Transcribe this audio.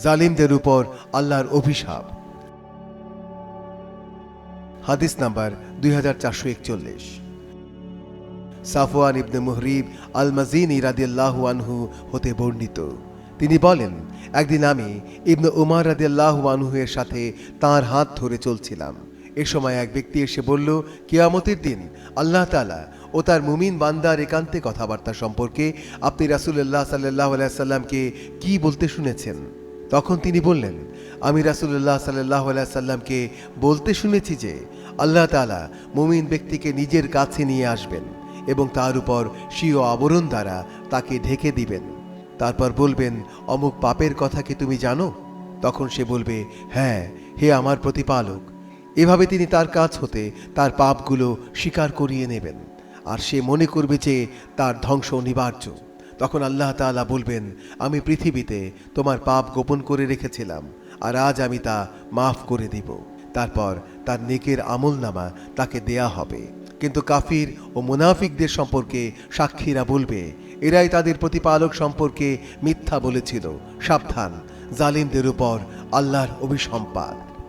জালিমদের উপর আল্লাহর অভিশাপ। হাদিস নাম্বার দুই হাজার চারশো একচল্লিশ। সাফওয়ান ইবনে মুহরিব আল মাজিনী রাদিয়াল্লাহু আনহু হতে বর্ণিত। তিনি বলেন, একদিন আমি ইবনে উমার রাদিয়াল্লাহু আনহু এর সাথে তার হাত ধরে চলছিলাম। এ সময় এক ব্যক্তি এসে বলল, কিয়ামতের দিন আল্লাহ তাআলা ও তার মুমিন বান্দার একান্তে কথাবার্তা সম্পর্কে আপনি রাসুল্লাহ সাল্লাহ সাল্লামকে কি বলতে শুনেছেন? তখন তিনি বললেন, আমি রাসুল্লাহ সাল্লাহ সাল্লামকে বলতে শুনেছি যে, আল্লাহ তাআলা মুমিন ব্যক্তিকে নিজের কাছে নিয়ে আসবেন এবং তার উপর স্বীয় আবরণ দ্বারা তাকে ঢেকে দিবেন। তারপর বলবেন, অমুক পাপের কথা কি তুমি জানো? তখন সে বলবে হ্যাঁ হে আমার প্রতিপালক। এভাবে তিনি তার কাছ হতে তার পাপগুলো স্বীকার করিয়ে নেবেন। আর সে মনে করবে যে, তার ধ্বংস অনিবার্য। তখন আল্লাহ তাআলা বলবেন, আমি পৃথিবীতে তোমার পাপ গোপন করে রেখেছিলাম, আর আজ আমি তা মাফ করে দিব। তারপর তার নেকের আমলনামা তাকে দেয়া হবে। কিন্তু কাফির ও মুনাফিকদের সম্পর্কে সাক্ষীরা বলবে, এরাই তাদের প্রতিপালক সম্পর্কে মিথ্যা বলেছিল। সাবধান, জালিমদের উপর আল্লাহর অভিসম্পাদ